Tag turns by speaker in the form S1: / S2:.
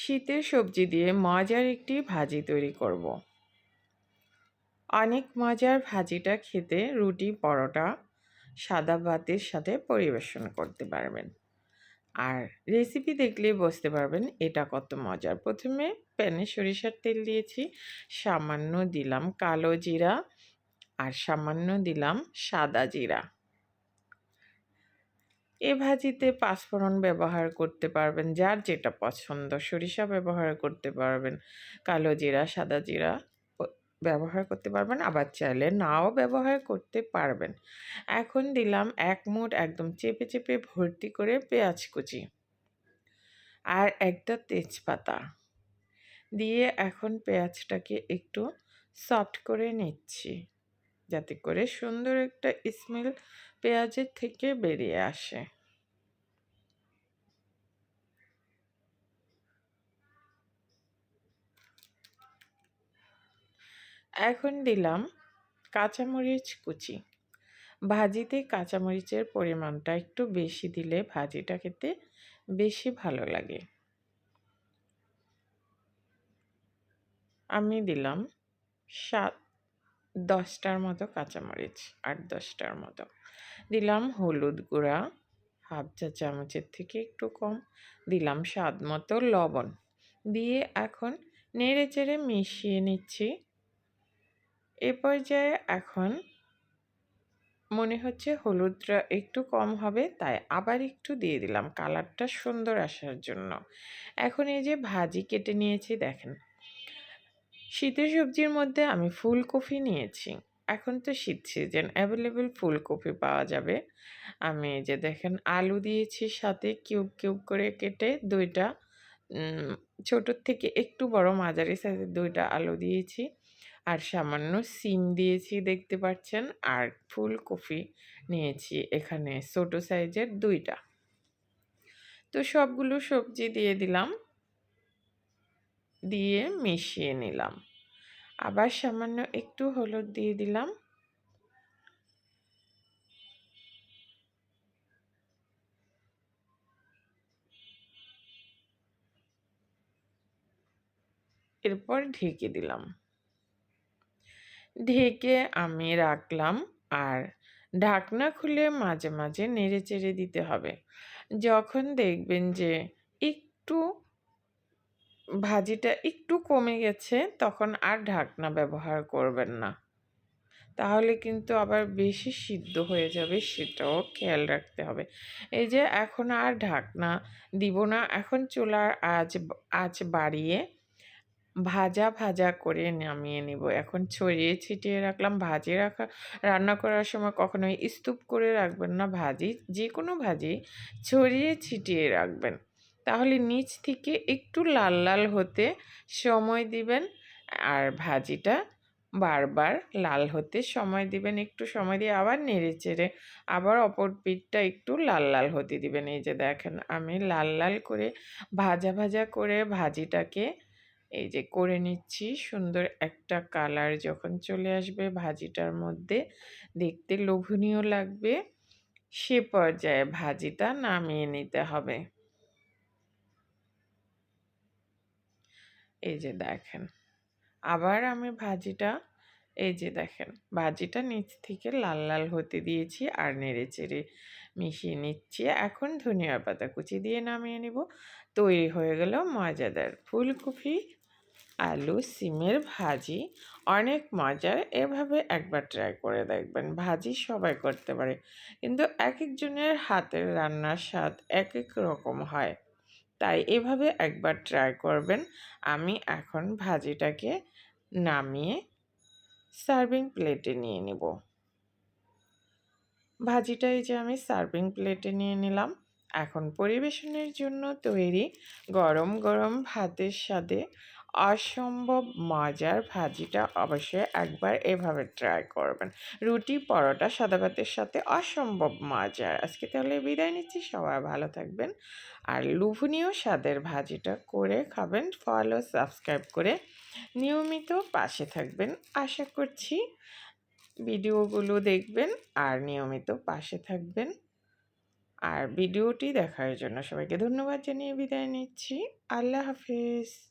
S1: শীতের সবজি দিয়ে মজার একটি ভাজি তৈরি করব। অনেক মজার ভাজিটা খেতে রুটি, পরোটা, সাদা ভাতের সাথে পরিবেশন করতে পারবেন। আর রেসিপি দেখলেই বুঝতে পারবেন এটা কত মজার। প্রথমে প্যানে সরিষার তেল দিয়েছি, সামান্য দিলাম কালো জিরা আর সামান্য দিলাম সাদা জিরা। এ ভাজিতে পাঁচফোড়ন ব্যবহার করতে পারবেন, যার যেটা পছন্দ। সরিষা ব্যবহার করতে পারবেন, কালো জিরা, সাদা জিরা ব্যবহার করতে পারবেন, আবার চাইলে নাও ব্যবহার করতে পারবেন। এখন দিলাম এক মুঠ একদম চেপে চেপে ভর্তি করে পেঁয়াজ কুচি আর একটা তেজপাতা। দিয়ে এখন পেঁয়াজটাকে একটু সফট করে নিচ্ছি। যাতে করে সুন্দর একটা স্মেল পেঁয়াজের থেকে বেরিয়ে আসে। এখন দিলাম কাঁচামরিচ কুচি। ভাজিতে কাঁচামরিচের পরিমাণটা একটু বেশি দিলে ভাজিটা খেতে বেশি ভালো লাগে। আমি দিলাম সাত দশটার মতো কাঁচামরিচ, আট দশটার মতো। দিলাম হলুদ গুঁড়া, হাফ চা চামচের থেকে একটু কম। দিলাম স্বাদ মতো লবণ। দিয়ে এখন নেড়ে চেড়ে মিশিয়ে নিচ্ছি। এ পর্যায়ে এখন মনে হচ্ছে হলুদটা একটু কম হবে, তাই আবার একটু দিয়ে দিলাম। কালারটা সুন্দর আসার জন্য। এখন এই যে ভাজি কেটে নিয়েছি, দেখেন শীতের সবজির মধ্যে আমি ফুলকপি নিয়েছি। এখন তো শীত সিজন অ্যাভেলেবেল ফুলকপি পাওয়া যাবে। আমি যে দেখেন, আলু দিয়েছি সাথে কিউব কিউব করে কেটে দুইটা ছোটোর থেকে একটু বড় মাঝারি সাইজের দুইটা আলু দিয়েছি। আর সামান্য সিম দিয়েছি দেখতে পাচ্ছেন, আর ফুলকপি নিয়েছি এখানে ছোটো সাইজের দুইটা। তো সবগুলো সবজি দিয়ে দিলাম। দিয়ে মিশিয়ে নিলাম। আবার সামান্য একটু হলুদ দিয়ে দিলাম। এরপর ঢেকে দিলাম। ঢেকে আমি রাখলাম আর ঢাকনা খুলে মাঝে মাঝে নেড়ে চেড়ে দিতে হবে। যখন দেখবেন যে একটু ভাজিটা একটু কমে গেছে, তখন আর ঢাকনা ব্যবহার করবেন না। তাহলে কিন্তু আবার বেশি সিদ্ধ হয়ে যাবে, সেটাও খেয়াল রাখতে হবে। এই যে এখন আর ঢাকনা দিব না, এখন চুলার আঁচ আঁচ বাড়িয়ে ভাজা ভাজা করে নামিয়ে নিব। এখন ছড়িয়ে ছিটিয়ে রাখলাম, ভাজি রাখা, রান্না করার সময় কখনোই স্তূপ করে রাখবেন না, ভাজি যে কোনো ভাজি ছড়িয়ে ছিটিয়ে রাখবেন। তাহলে নিচ থেকে একটু লাল লাল হতে সময় দিবেন। আর ভাজিটা বারবার লাল হতে সময় দিবেন। একটু সময় দিয়ে আবার নেড়ে চেড়ে আবার অপর পিঠটা একটু লাল লাল হতে দিবেন। এই যে দেখেন, আমি লাল লাল করে ভাজা ভাজা করে ভাজিটাকে এই যে করে নিচ্ছি। সুন্দর একটা কালার যখন চলে আসবে ভাজিটার মধ্যে, দেখতে লোভনীয় লাগবে। সে পর্যায়ে ভাজিটা নামিয়ে নিতে হবে। এই যে দেখেন। আবার আমি ভাজিটা, এই যে দেখেন, ভাজিটা নিচ থেকে লাল লাল হতে দিয়েছি আর নেড়ে চেড়ে মিশিয়ে নিচ্ছি। এখন ধনিয়া পাতা কুচি দিয়ে নামিয়ে নিব। তৈরি হয়ে গেল মজাদার ফুলকপি, আলু, সিমের ভাজি। অনেক মজার, এভাবে একবার ট্রাই করে দেখবেন। ভাজি সবাই করতে পারে। কিন্তু এক একজনের হাতের রান্নার স্বাদ এক এক রকম হয়। তাই এভাবে একবার ট্রাই করবেন। আমি এখন ভাজিটাকে নামিয়ে সার্ভিং প্লেটে নিয়ে নেব। ভাজিটা এই যে আমি সার্ভিং প্লেটে নিয়ে নিলাম। এখন পরিবেশনের জন্য তৈরি গরম গরম ভাতের সাথে অসম্ভব মজার ভাজিটা অবশ্যই একবার এভাবে ট্রাই করবেন। রুটি, পরোটা, সাদা ভাতের সাথে অসম্ভব মজার। আজকে তাহলে বিদায় নিচ্ছি, সবাই ভালো থাকবেন। আর লুভনীয় স্বাদের ভাজিটা করে খাবেন ফলো সাবস্ক্রাইব করে নিয়মিত পাশে থাকবেন। আশা করছি ভিডিওগুলো দেখবেন আর নিয়মিত পাশে থাকবেন। আর ভিডিওটি দেখার জন্য সবাইকে ধন্যবাদ জানিয়ে বিদায় নিচ্ছি। আল্লাহ হাফিজ।